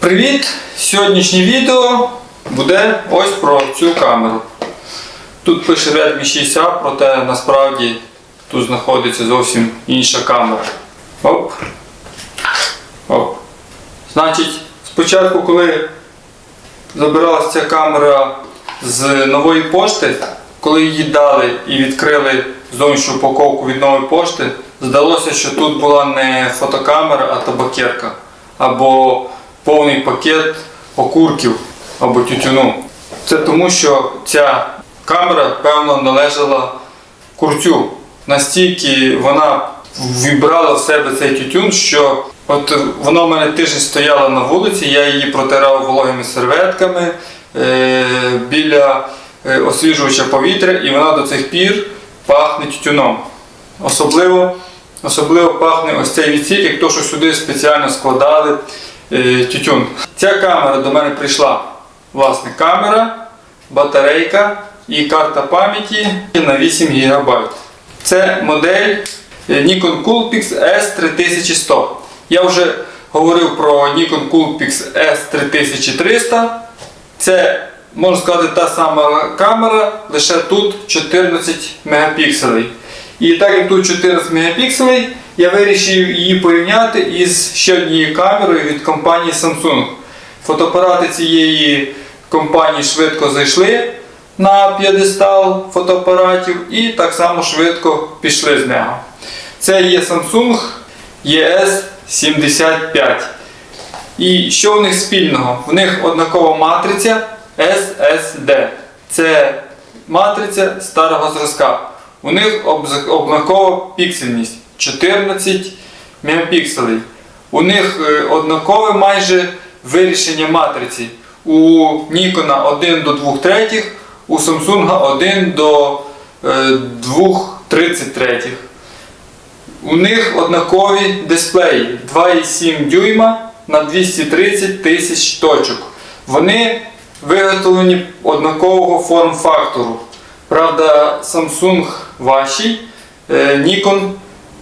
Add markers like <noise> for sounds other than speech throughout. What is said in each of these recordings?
Привіт! Сьогоднішнє відео буде ось про цю камеру. Тут пише Redmi 6A, проте насправді тут знаходиться зовсім інша камера. Оп. Оп. Значить, спочатку, коли забиралася ця камера з нової пошти, коли її дали і відкрили зовнішню упаковку від нової пошти, здалося, що тут була не фотокамера, а табакерка. Або повний пакет окурків або тютюну. Це тому, що ця камера, певно, належала курцю. Настільки вона вібрала в себе цей тютюн, що от вона в мене тиждень стояла на вулиці, я її протирав вологими серветками е, біля е, освіжувача повітря, і вона до цих пір пахне тютюном. Особливо, особливо пахне ось цей відсік, як то, що сюди спеціально складали тютюн. Ця камера до мене прийшла. Власне, камера, батарейка і карта пам'яті на 8 ГБ. Це модель е, Nikon Coolpix S3100. Я вже говорив про Nikon Coolpix S3300. Це, можна сказати, та сама камера, лише тут 14 мегапікселей. І так як тут 14 мегапікселей, я вирішив її порівняти із ще однією камерою від компанії Samsung. Фотоапарати цієї компанії швидко зайшли на п'єдестал фотоапаратів і так само швидко пішли з нього. Це є Samsung ES75. І що в них спільного? В них однакова матриця SSD. Це матриця старого зразка. У них однакова піксельність 14 мегапікселей. У них е, однакове майже вирішення матриці. У Nikon 1 до 2 третіх, у Samsung 1 до е, 2 33. У них однакові дисплеї 2,7 дюйма на 230 тисяч точок. Вони виготовлені однакового форм-фактору. Правда, Samsung важчий, е, Nikon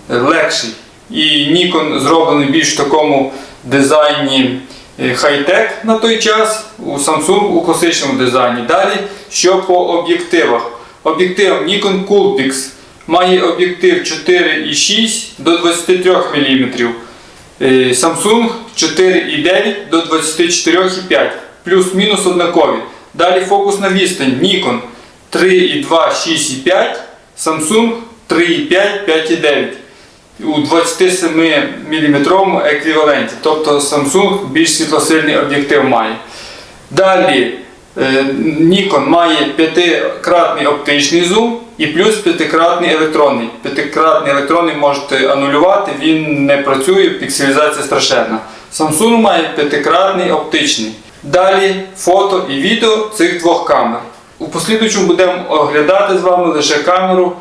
легший. І Nikon зроблений більш в такому дизайні е, хай-тек на той час, у Samsung у класичному дизайні. Далі, що по об'єктивах. Об'єктив Nikon Coolpix має об'єктив 4,6 до 23 мм. Е, Samsung 4,9 до 24,5 плюс-мінус однакові. Далі фокусна відстань Nikon 3,2, 6,5, Samsung 3,5, 5,9 у 27 мм еквіваленті. Тобто Samsung більш світлосильний об'єктив має. Далі е, Nikon має п'ятикратний оптичний зум і плюс п'ятикратний електронний. П'ятикратний електронний можете анулювати, він не працює, пікселізація страшенна. Samsung має п'ятикратний оптичний. Далі фото і відео цих двох камер. У послідуючому будемо оглядати з вами лише камеру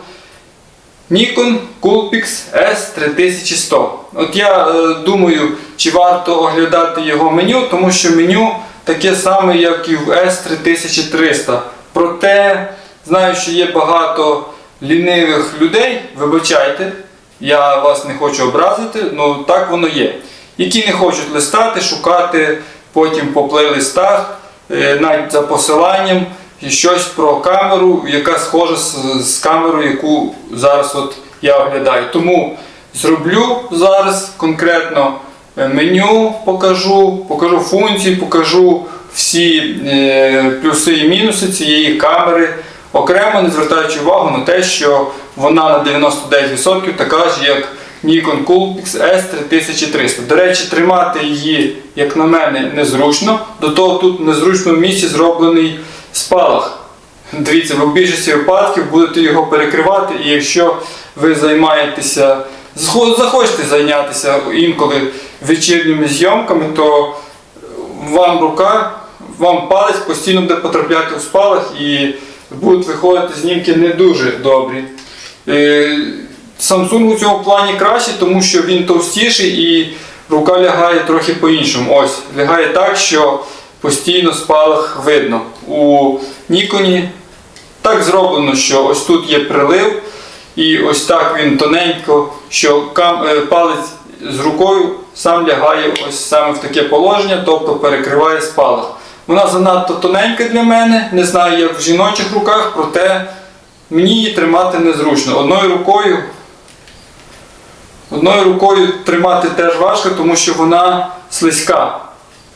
Nikon Coolpix S3100. От я е, думаю, чи варто оглядати його меню, тому що меню таке саме, як і в S3300. Проте, знаю, що є багато лінивих людей, вибачайте, я вас не хочу образити, але так воно є. Які не хочуть листати, шукати потім по плейлистах, е, навіть за посиланням щось про камеру, яка схожа з, з камерою, яку зараз от я оглядаю. Тому зроблю зараз конкретно е, меню, покажу, покажу функції, покажу всі е, плюси і мінуси цієї камери. Окремо не звертаючи увагу на те, що вона на 99% така ж, як Nikon Coolpix S3300. До речі, тримати її, як на мене, незручно. До того тут в незручному місці зроблений спалах. Дивіться, в більшості випадків будете його перекривати, і якщо ви займаєтеся, захочете зайнятися інколи вечірніми зйомками, то вам рука, вам палець постійно буде потрапляти в спалах і будуть виходити знімки не дуже добрі. Е, Samsung у цьому плані краще, тому що він товстіший і рука лягає трохи по-іншому. Ось, лягає так, що постійно спалах видно. У Nikon так зроблено, що ось тут є прилив, і ось так він тоненько, що е, палець з рукою сам лягає ось саме в таке положення, тобто перекриває спалах. Вона занадто тоненька для мене, не знаю як в жіночих руках, проте мені її тримати незручно. Одною рукою Одною рукою тримати теж важко, тому що вона слизька.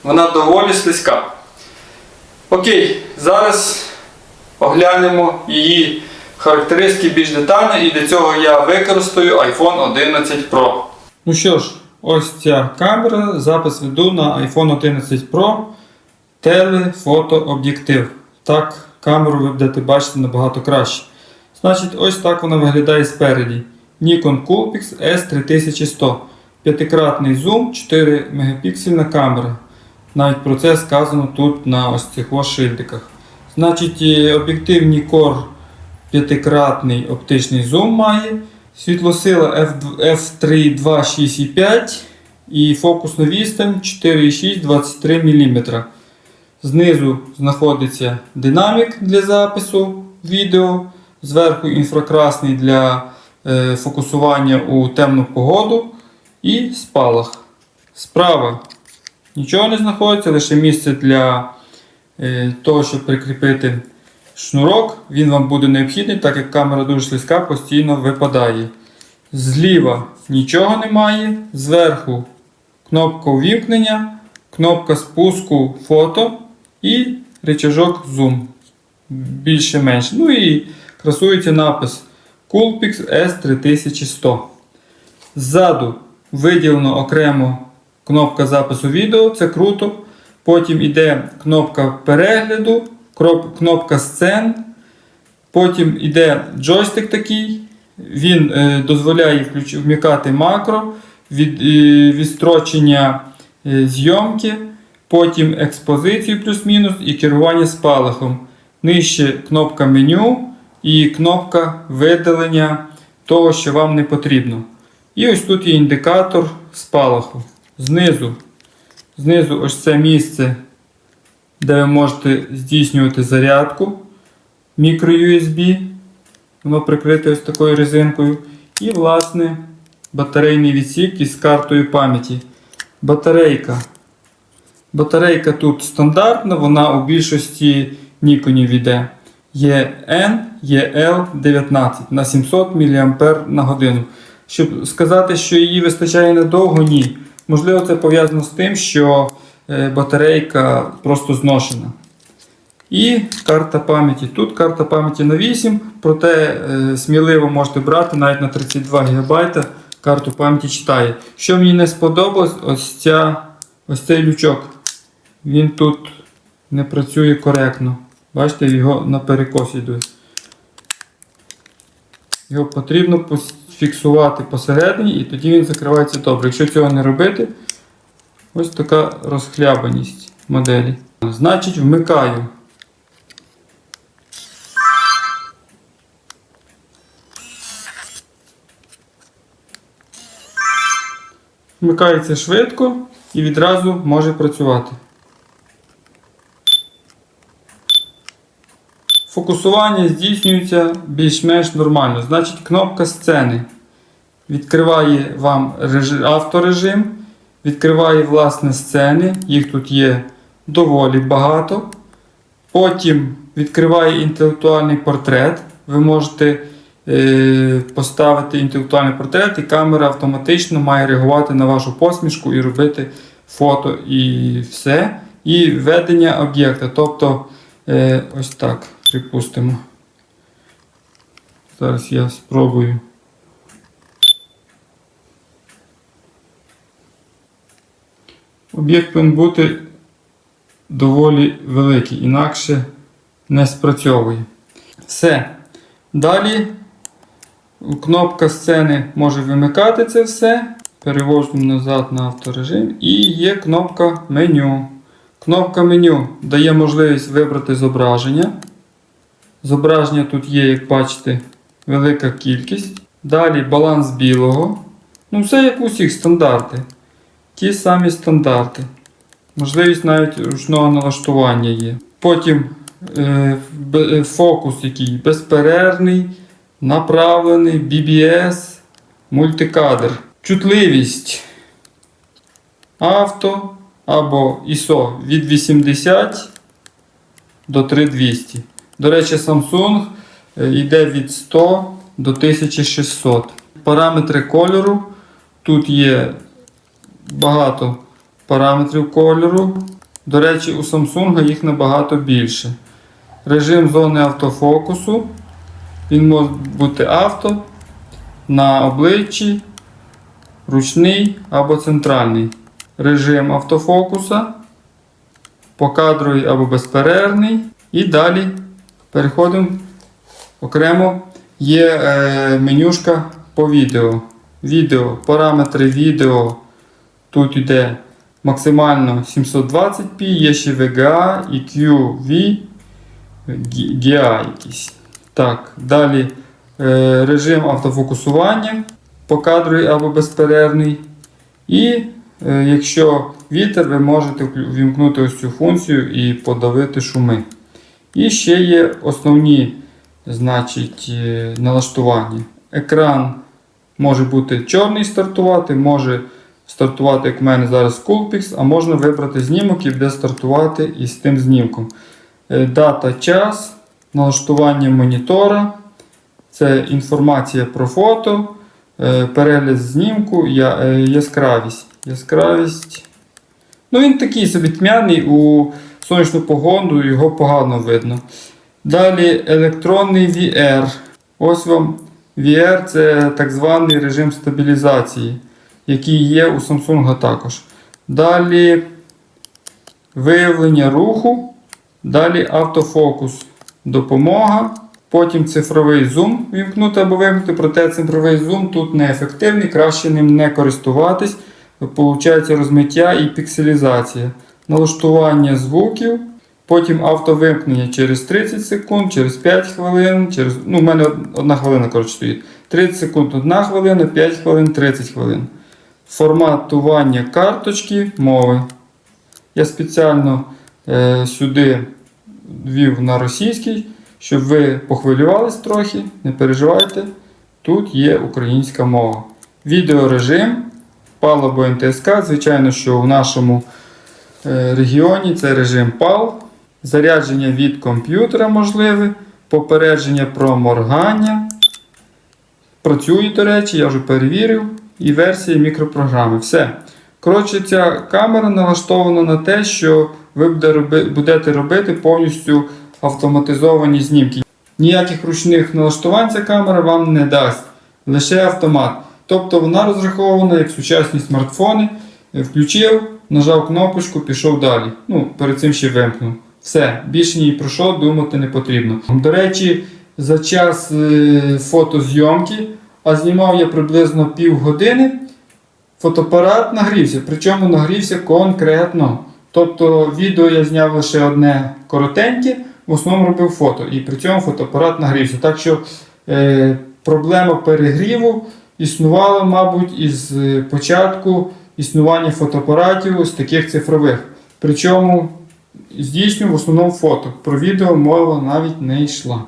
Вона доволі слизька. Окей, зараз оглянемо її характеристики більш детально і для цього я використаю iPhone 11 Pro. Ну що ж, ось ця камера, запис веду на iPhone 11 Pro телефотооб'єктив. Так, камеру ви будете бачити набагато краще. Значить, ось так вона виглядає спереді. Nikon Coolpix S3100. П'ятикратний зум, 4 мегапіксельна камера. Навіть про це сказано тут на ось цих ось шильдиках. Значить, е, об'єктив Nikkor п'ятикратний оптичний зум має. Світлосила f3.2.6.5 і фокусна відстань 4,6 23 мм. Знизу знаходиться динамік для запису відео, зверху інфракрасний для е, фокусування у темну погоду і спалах. Справа нічого не знаходиться, лише місце для е, того, щоб прикріпити шнурок. Він вам буде необхідний, так як камера дуже слизька, постійно випадає. Зліва нічого немає, зверху кнопка увімкнення, кнопка спуску фото і рычажок зум. Більше-менше. Ну і красується напис Coolpix S3100. Ззаду виділено окремо кнопка запису відео, це круто. Потім йде кнопка перегляду, кнопка сцен. Потім йде джойстик такий. Він е, дозволяє вмикати макро, від, е, відстрочення е, зйомки, потім експозицію плюс-мінус і керування спалахом. Нижче кнопка меню і кнопка видалення того, що вам не потрібно. І ось тут є індикатор спалаху. Знизу, знизу ось це місце, де ви можете здійснювати зарядку мікро-USB. Воно прикрите ось такою резинкою. І, власне, батарейний відсік із картою пам'яті. Батарейка. Батарейка тут стандартна, вона у більшості ніконів йде. Є N, є L19 на 700 мАч на годину. Щоб сказати, що її вистачає надовго, ні. Можливо, це пов'язано з тим, що е, батарейка просто зношена. І карта пам'яті. Тут карта пам'яті на 8, проте е, сміливо можете брати навіть на 32 ГБ карту пам'яті читає. Що мені не сподобалось, ось, ця, ось цей лючок. Він тут не працює коректно. Бачите, його на перекос йде. Його потрібно фіксувати посередині і тоді він закривається добре. Якщо цього не робити, ось така розхлябаність моделі. Значить, вмикаю. Вмикається швидко і відразу може працювати. Фокусування здійснюється більш-менш нормально. Значить, кнопка сцени відкриває вам авторежим, відкриває власне сцени, їх тут є доволі багато. Потім відкриває інтелектуальний портрет. Ви можете е, поставити інтелектуальний портрет, і камера автоматично має реагувати на вашу посмішку і робити фото і все. І ведення об'єкта. Тобто, е, ось так, припустимо. Зараз я спробую. Об'єкт повинен бути доволі великий, інакше не спрацьовує. Все. Далі кнопка сцени може вимикати це все. Перевожу назад на авторежим. І є кнопка меню. Кнопка меню дає можливість вибрати зображення. Зображення тут є, як бачите, велика кількість. Далі баланс білого. Ну, все як у всіх стандарти. Ті самі стандарти. Можливість навіть ручного налаштування є. Потім е, е, фокус який безперервний, направлений, BBS, мультикадр. Чутливість. авто або ISO від 80 до 3200. До речі, Samsung е, йде від 100 до 1600. Параметри кольору. Тут є багато параметрів кольору. До речі, у Samsung їх набагато більше. Режим зони автофокусу. Він може бути авто на обличчі, ручний або центральний. Режим автофокуса, покадровий або безперервний. І далі переходимо окремо. Є е, менюшка по відео. Відео, параметри відео. Тут йде максимально 720p, є ще VGA, EQV, GA якийсь. Так, далі е, режим автофокусування покадровий або безперервний. І е, якщо вітер, ви можете вімкнути ось цю функцію і подавити шуми. І ще є основні значить, е, налаштування. Екран може бути чорний стартувати, може стартувати, як в мене зараз Coolpix, а можна вибрати знімок і буде стартувати із тим знімком. Е, Дата, час, налаштування монітора, це інформація про фото, е, перегляд знімку, яскравість. Яскравість. Ну, він такий собі тьмяний, у сонячну погоду його погано видно. Далі електронний VR. Ось вам VR це так званий режим стабілізації, який є у Samsung також. Далі виявлення руху. Далі автофокус, допомога. Потім цифровий зум вімкнути або вимкнути, проте цифровий зум тут неефективний, краще ним не користуватись. Получається розмиття і пікселізація. Налаштування звуків, потім автовимкнення через 30 секунд, через 5 хвилин, через, ну, у мене од- одна хвилина коротше, стоїть. 30 секунд 1 хвилина, 5 хвилин, 30 хвилин. Форматування карточки мови. Я спеціально е, сюди ввів на російський, щоб ви похвилювались трохи, не переживайте. Тут є українська мова. Відеорежим, або НТСК. Звичайно, що в нашому регіоні це режим PAL. Зарядження від комп'ютера можливе, попередження про моргання. Працює, до речі, я вже перевірив. І версія мікропрограми. Все. Коротше, ця камера налаштована на те, що ви будете робити повністю автоматизовані знімки. Ніяких ручних налаштувань ця камера вам не дасть, лише автомат. Тобто вона розрахована як сучасні смартфони. Е, Включив, нажав кнопочку, пішов далі. Ну, перед цим ще вимкнув. Все, більше ні про що думати не потрібно. До речі, за час е, фотозйомки, а знімав я приблизно півгодини, фотоапарат нагрівся, причому нагрівся конкретно. Тобто відео я зняв лише одне коротеньке, в основному робив фото, і при цьому фотоапарат нагрівся. Так що е, проблема перегріву існувала, мабуть, із е, початку існування фотоапаратів з таких цифрових. Причому здійснюю в основному фото. Про відео мова навіть не йшла.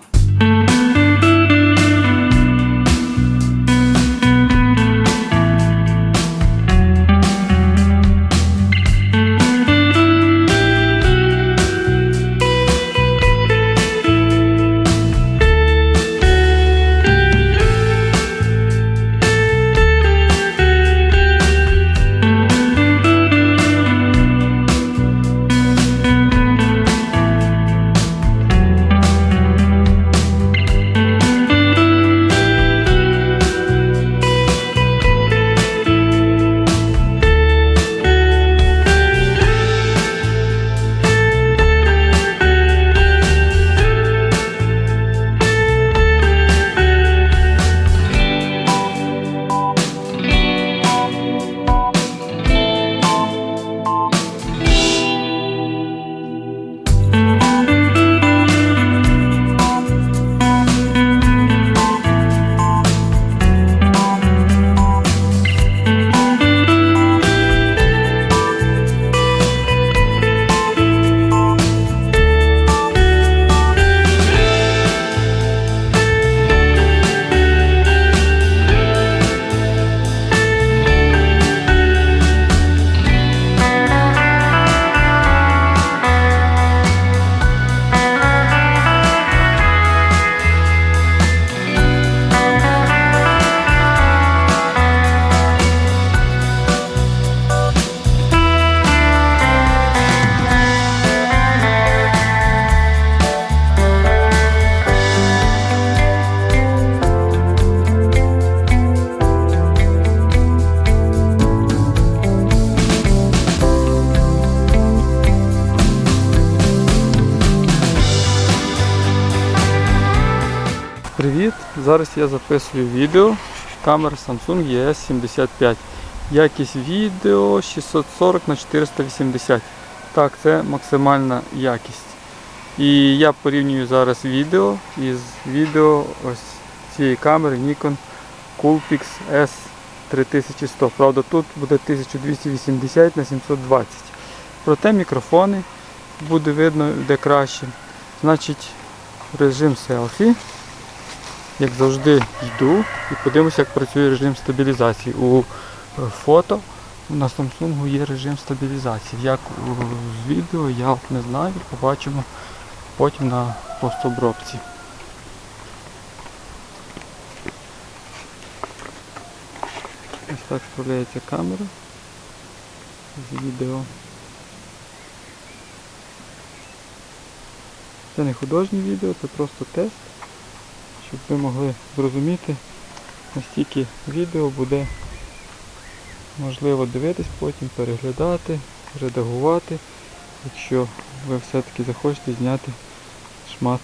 Привіт! Зараз я записую відео. Камера Samsung ES75. Якість відео 640 на 480. Так, це максимальна якість. І я порівнюю зараз відео із відео ось цієї камери Nikon Coolpix S3100. Правда, тут буде 1280 на 720. Проте мікрофони буде видно де краще. Значить, режим селфі. Як завжди йду і подивимося, як працює режим стабілізації. У е, фото на Samsung є режим стабілізації. Як з відео я не знаю, побачимо потім на постобробці. Ось так вправляється камера з відео. Це не художнє відео, це просто тест, щоб ви могли зрозуміти, настільки відео буде можливо дивитись, потім переглядати, редагувати, якщо ви все-таки захочете зняти шмат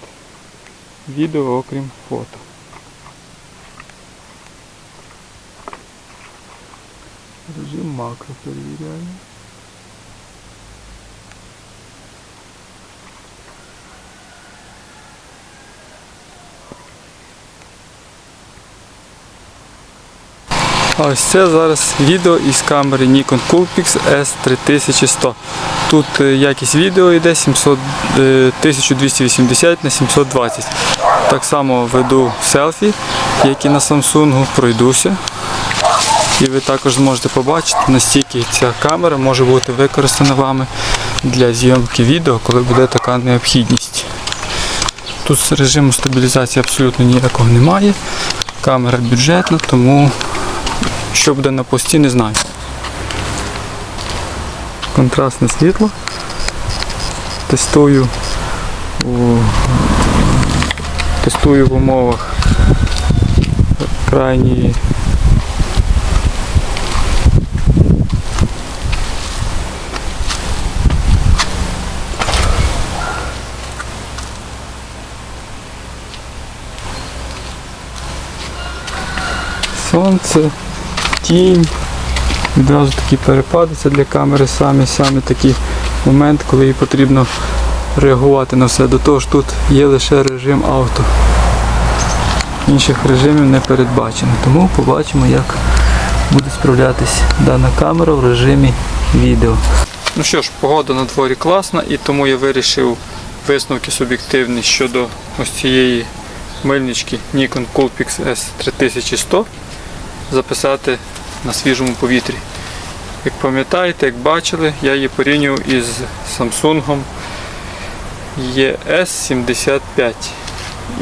відео, окрім фото. Режим макро перевіряємо. Ось це зараз відео із камери Nikon Coolpix S3100. Тут е, якість відео йде 700, е, 1280 на 720. Так само веду селфі, як на Samsung, пройдуся. І ви також зможете побачити, настільки ця камера може бути використана вами для зйомки відео, коли буде така необхідність. Тут режиму стабілізації абсолютно ніякого немає. Камера бюджетна, тому що буде на пості, не знаю. Контрастне світло. Тестую у, тестую в умовах крайньої сонце, тінь. Відразу такі перепади, це для камери самі самі такий момент, коли їй потрібно реагувати на все. До того ж тут є лише режим авто. Інших режимів не передбачено. Тому побачимо, як буде справлятись дана камера в режимі відео. Ну що ж, погода на дворі класна і тому я вирішив висновки суб'єктивні щодо ось цієї мильнички Nikon Coolpix S3100 записати на свіжому повітрі. Як пам'ятаєте, як бачили, я її порівнював із Samsung ES75.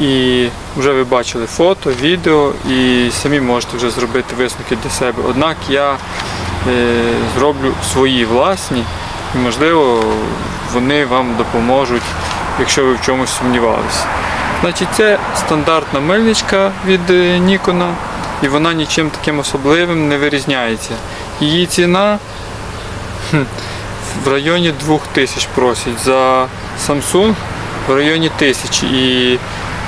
І вже ви бачили фото, відео і самі можете вже зробити висновки для себе. Однак я е, зроблю свої власні і можливо вони вам допоможуть, якщо ви в чомусь сумнівалися. Значить, це стандартна мильничка від е, Nikon, і вона нічим таким особливим не вирізняється. Її ціна хм, в районі 2000 просять. За Samsung в районі 1000. І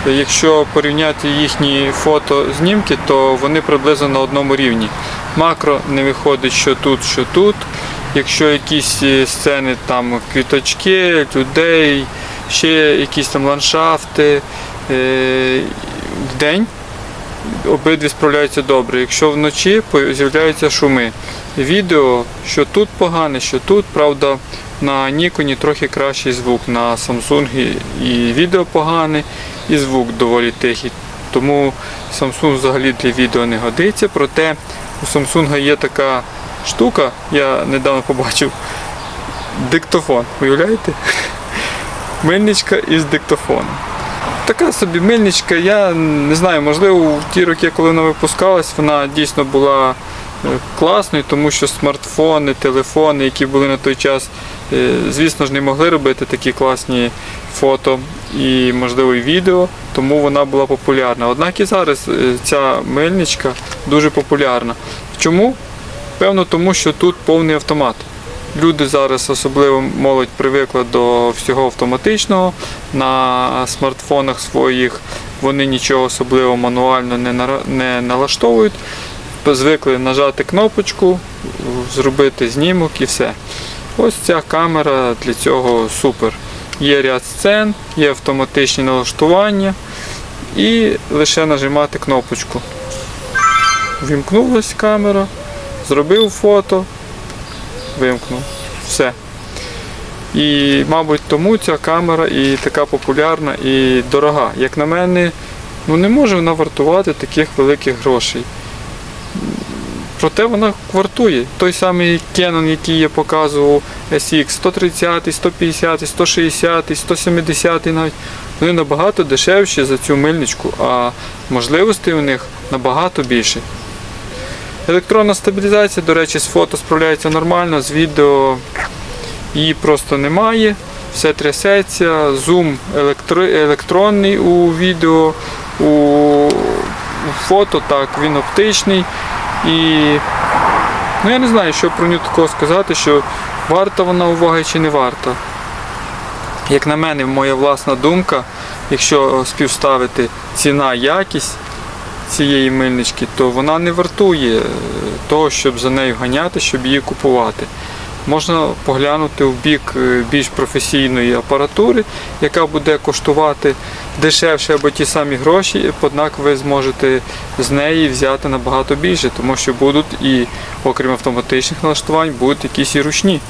якщо порівняти їхні фото знімки, то вони приблизно на одному рівні. Макро не виходить, що тут, що тут. Якщо якісь е, сцени, там квіточки, людей, ще якісь там ландшафти, е, в день обидві справляються добре. Якщо вночі з'являються шуми. Відео, що тут погане, що тут, правда, на Ніконі трохи кращий звук, на Samsung і відео погане, і звук доволі тихий. Тому Samsung взагалі для відео не годиться. Проте у Samsung є така штука, я недавно побачив, диктофон. Уявляєте? <laughs> Мильничка із диктофоном. Така собі мильничка, я не знаю, можливо, в ті роки, коли вона випускалась, вона дійсно була е, класною, тому що смартфони, телефони, які були на той час, е, звісно ж, не могли робити такі класні фото і, можливо, і відео, тому вона була популярна. Однак і зараз е, ця мильничка дуже популярна. Чому? Певно, тому що тут повний автомат. Люди зараз, особливо молодь, привикла до всього автоматичного. На смартфонах своїх вони нічого особливо мануально не, налаштовують. Звикли нажати кнопочку, зробити знімок і все. Ось ця камера для цього супер. Є ряд сцен, є автоматичні налаштування і лише нажимати кнопочку. Вімкнулась камера, зробив фото, вимкнув. Все. І, мабуть, тому ця камера і така популярна і дорога. Як на мене, ну не може вона вартувати таких великих грошей. Проте вона вартує. Той самий Canon, який я показував, SX 130, 150, 160, 170 навіть, вони набагато дешевші за цю мильничку, а можливостей у них набагато більше. Електронна стабілізація, до речі, з фото справляється нормально, з відео її просто немає, все трясеться, зум електро- електронний у відео, у, у фото, так, він оптичний. І ну, я не знаю, що про нього такого сказати, що варта вона уваги чи не варта. Як на мене, моя власна думка, якщо співставити ціна якість цієї мильнички, то вона не вартує е, того, щоб за нею ганяти, щоб її купувати. Можна поглянути в бік е, більш професійної апаратури, яка буде коштувати дешевше або ті самі гроші, однак ви зможете з неї взяти набагато більше, тому що будуть і, окрім автоматичних налаштувань, будуть якісь і ручні.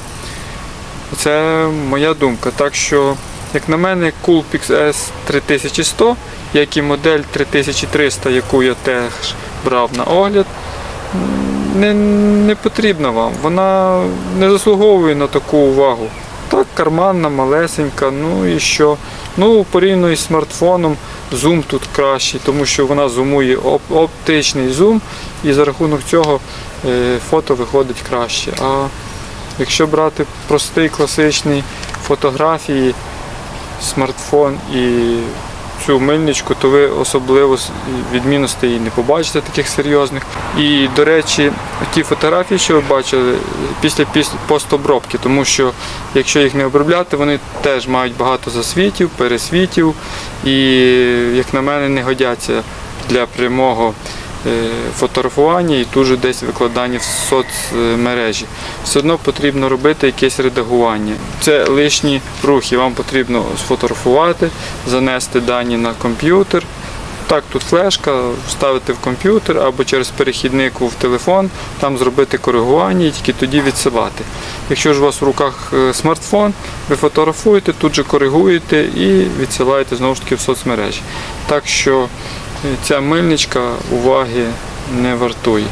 Це моя думка. Так що, як на мене, Coolpix S 3100, як і модель 3300, яку я теж брав на огляд, не, не потрібна вам. Вона не заслуговує на таку увагу. Так, карманна, малесенька, ну і що? Ну, порівняно із смартфоном, зум тут кращий, тому що вона зумує оп- оптичний зум, і за рахунок цього е, фото виходить краще. А якщо брати простий класичний фотографії, смартфон і цю мильничку, то ви особливо відмінностей не побачите таких серйозних. І, до речі, ті фотографії, що ви бачили, після піс- постобробки, тому що якщо їх не обробляти, вони теж мають багато засвітів, пересвітів і, як на мене, не годяться для прямого фотографування і тут же десь викладання в соцмережі. Все одно потрібно робити якесь редагування. Це лишні рухи. Вам потрібно сфотографувати, занести дані на комп'ютер. Так, тут флешка, вставити в комп'ютер або через перехідник в телефон, там зробити коригування і тільки тоді відсилати. Якщо ж у вас в руках е, смартфон, ви фотографуєте, тут же коригуєте і відсилаєте знову ж таки в соцмережі. Так що е, ця мильничка уваги не вартує.